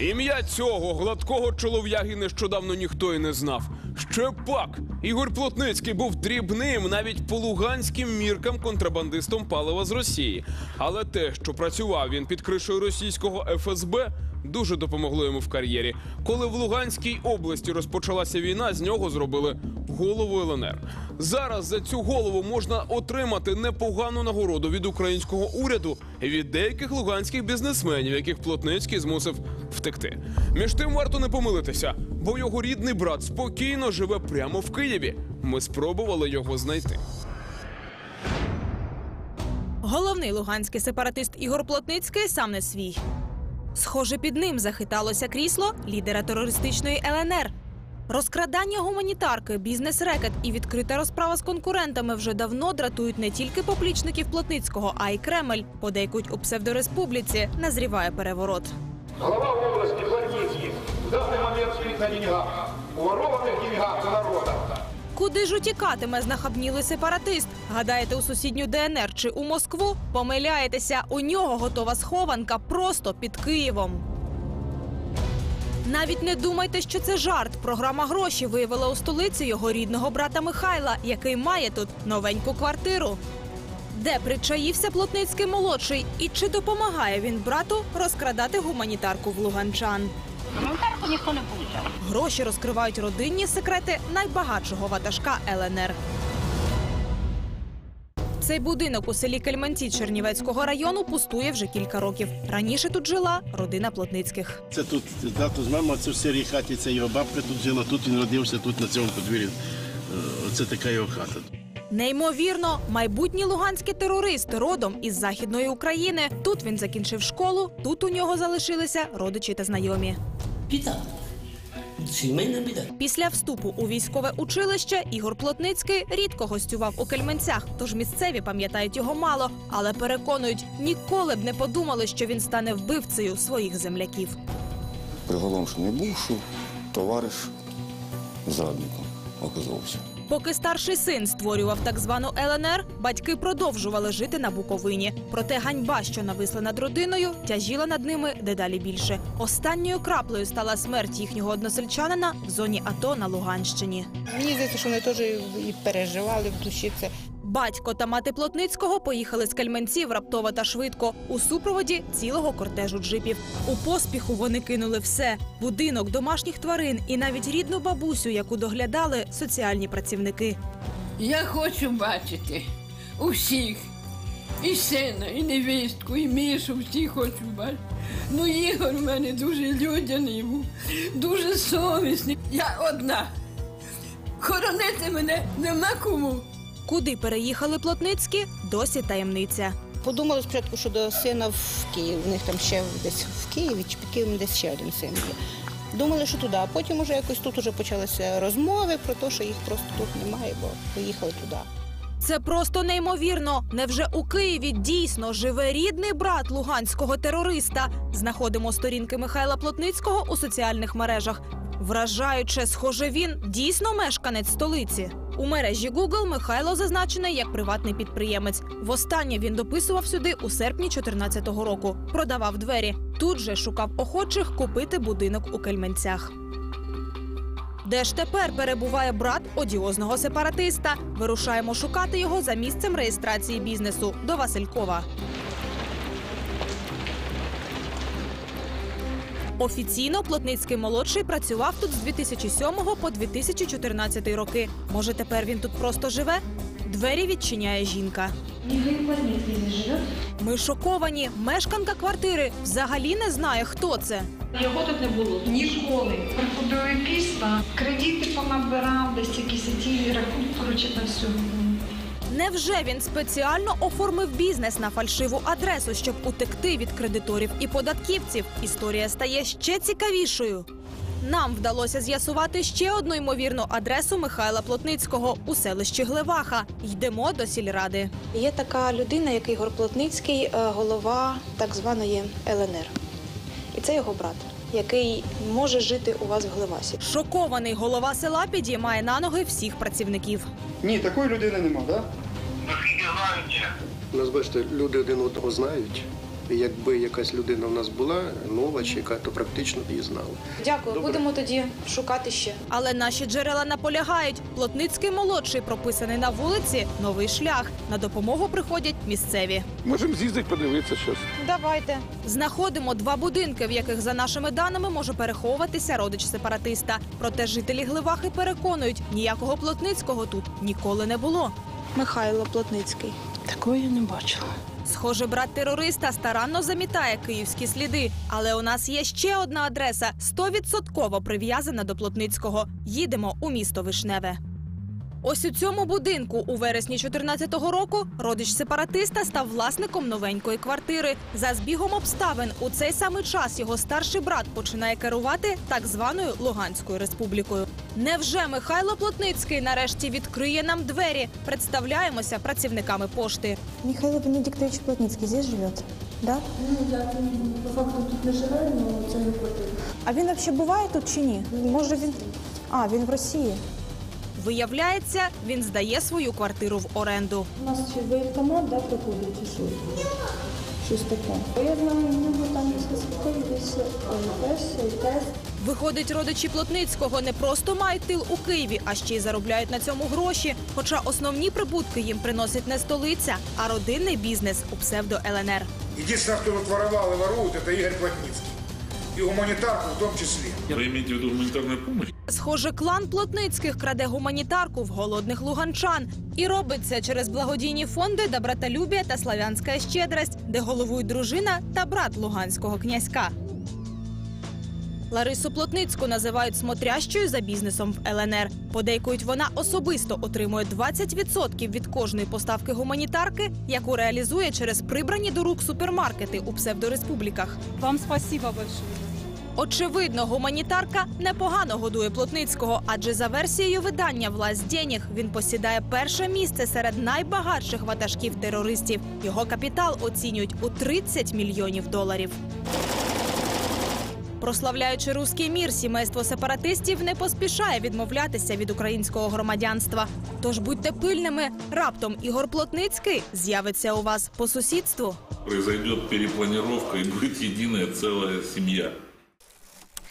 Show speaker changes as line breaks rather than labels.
Ім'я цього гладкого чолов'яги нещодавно ніхто і не знав. Ще пак Ігор Плотницький був дрібним навіть по луганським міркам контрабандистом палива з Росії. Але те, що працював він під кришою російського ФСБ, дуже допомогло йому в кар'єрі. Коли в Луганській області розпочалася війна, з нього зробили голову ЛНР. Зараз за цю голову можна отримати непогану нагороду від українського уряду і від деяких луганських бізнесменів, яких Плотницький змусив втекти. Між тим варто не помилитися, бо його рідний брат спокійно живе прямо в Києві. Ми спробували його знайти.
Головний луганський сепаратист Ігор Плотницький сам не свій. Схоже, під ним захиталося крісло лідера терористичної ЛНР. Розкрадання гуманітарки, бізнес-рекет і відкрита розправа з конкурентами вже давно дратують не тільки поплічників Плотницького, а й Кремль. Подейкуть у псевдореспубліці назріває переворот.
Глава области Плотницкий в данный момент стоит на деньгах, уворованных деньгах у народа.
Куди ж утікатиме знахабнілий сепаратист? Гадаєте, у сусідню ДНР чи у Москву? Помиляєтеся, у нього готова схованка просто під Києвом. Навіть не думайте, що це жарт. Програма гроші виявила у столиці його рідного брата Михайла, який має тут новеньку квартиру. Де причаївся Плотницький молодший, і чи допомагає він брату розкрадати гуманітарку в луганчан?
Гуманітарку ніхто не получав.
Гроші розкривають родинні секрети найбагатшого ватажка ЛНР. Цей будинок у селі Кельманці Чернівецького району пустує вже кілька років. Раніше тут жила родина Плотницьких.
Це тут тато з мамою, це в сирій хаті, це його бабка тут жила, тут він родився, тут на цьому подвір'ї. Е, Оце така його хата.
Неймовірно, майбутній луганський терорист родом із західної України. Тут він закінчив школу, тут у нього залишилися родичі та знайомі.
Біда. Сімейна біда.
Після вступу у військове училище Ігор Плотницький рідко гостював у Кельменцях, тож місцеві пам'ятають його мало, але переконують, ніколи б не подумали, що він стане вбивцею своїх земляків.
Приголомшений був, що товариш зрадником оказався.
Поки старший син створював так звану ЛНР, батьки продовжували жити на Буковині. Проте ганьба, що нависла над родиною, тяжіла над ними дедалі більше. Останньою краплею стала смерть їхнього односельчанина в зоні АТО на Луганщині.
Мені здається, що вони теж і переживали в душі це.
Батько та мати Плотницького поїхали з Кельменців раптово та швидко у супроводі цілого кортежу джипів. У поспіху вони кинули все: будинок, домашніх тварин і навіть рідну бабусю, яку доглядали соціальні працівники.
Я хочу бачити усіх. І сина, і невістку, і Мішу, всіх хочу бачити. Ну, Ігор в мене дуже людяний дуже совісний. Я одна. Хоронити мене нема кому.
Куди переїхали Плотницькі, досі таємниця.
Подумали спочатку, що до сина в Київ. У них там ще десь в Києві чи під Києвом десь ще один син є. Думали, що туди, а потім уже якось тут уже почалися розмови про те, що їх просто тут немає, бо поїхали туди.
Це просто неймовірно. Невже у Києві дійсно живе рідний брат луганського терориста? Знаходимо сторінки Михайла Плотницького у соціальних мережах. Вражаюче, схоже, він дійсно мешканець столиці. У мережі Google Михайло зазначений як приватний підприємець. Востаннє він дописував сюди у серпні 2014 року. Продавав двері. Тут же шукав охочих купити будинок у Кельменцях. Де ж тепер перебуває брат одіозного сепаратиста? Вирушаємо шукати його за місцем реєстрації бізнесу до Василькова. Офіційно Плотницький молодший працював тут з 2007 по 2014 роки. Може, тепер він тут просто живе? Двері відчиняє жінка. Ми шоковані. Мешканка квартири взагалі не знає, хто це.
Його тут не було ніколи. Приходили післа, кредити понабирав, десь якісь ті рахунки, коротше, на всьому.
Невже він спеціально оформив бізнес на фальшиву адресу, щоб утекти від кредиторів і податківців? Історія стає ще цікавішою. Нам вдалося з'ясувати ще одну ймовірну адресу Михайла Плотницького у селищі Глеваха. Йдемо до сільради.
Є така людина, як Ігор Плотницький, е, голова так званої ЛНР. І це його брат, який може жити у вас в Глевасі.
Шокований голова села підіймає на ноги всіх працівників.
Ні, такої людини нема, так?
У нас, бачите, люди один одного знають,
якби якась людина в нас була нова чи яка, то практично її знала.
Дякую,
Добре.
будемо тоді шукати ще.
Але наші джерела наполягають. Плотницький молодший прописаний на вулиці новий шлях. На допомогу приходять місцеві.
Можемо з'їздити подивитися щось.
Давайте.
Знаходимо два будинки, в яких, за нашими даними, може переховуватися родич сепаратиста. Проте жителі Гливахи переконують, ніякого плотницького тут ніколи не було.
Михайло Плотницький.
Такого я не бачила.
Схоже, брат терориста старанно замітає київські сліди. Але у нас є ще одна адреса стовідсотково прив'язана до Плотницького. Їдемо у місто Вишневе. Ось у цьому будинку у вересні 14-го року родич сепаратиста став власником новенької квартири. За збігом обставин у цей самий час його старший брат починає керувати так званою Луганською республікою. Невже Михайло Плотницький нарешті відкриє нам двері? Представляємося працівниками пошти.
Михайло Венедиктович Плотницький здесь живет? Да?
Ну, я по факту тут не живу, але це не квартира.
А він взагалі буває тут чи ні? Може він. А, він в Росії.
Виявляється, він здає свою квартиру в оренду.
У нас ще воєнкомат, да, проходить чи що? Щось таке. Я знаю, у нього там десь тест, тест.
Виходить, родичі Плотницького не просто мають тил у Києві, а ще й заробляють на цьому гроші. Хоча основні прибутки їм приносить не столиця, а родинний бізнес у псевдо ЛНР.
Единственное, кто тут воровал и ворует, это Игорь Плотницкий. И гуманитарку в том числе.
Вы имеете в виду гуманитарную помощь?
Схоже, клан Плотницьких краде гуманітарку в голодних луганчан. І робить це через благодійні фонди Добротолюбія та Славянська щедрость, де головують дружина та брат луганського князька. Ларису Плотницьку називають смотрящою за бізнесом в ЛНР. Подейкують, вона особисто отримує 20% від кожної поставки гуманітарки, яку реалізує через прибрані до рук супермаркети у псевдореспубліках.
Вам спасибо большое.
Очевидно, гуманітарка непогано годує Плотницького, адже за версією видання «Власть денег» він посідає перше місце серед найбагатших ватажків терористів. Його капітал оцінюють у 30 мільйонів доларів. Прославляючи руський мір, сімейство сепаратистів не поспішає відмовлятися від українського громадянства. Тож будьте пильними, раптом Ігор Плотницький з'явиться у вас по сусідству.
Произойдет перепланировка и будет единая целая семья.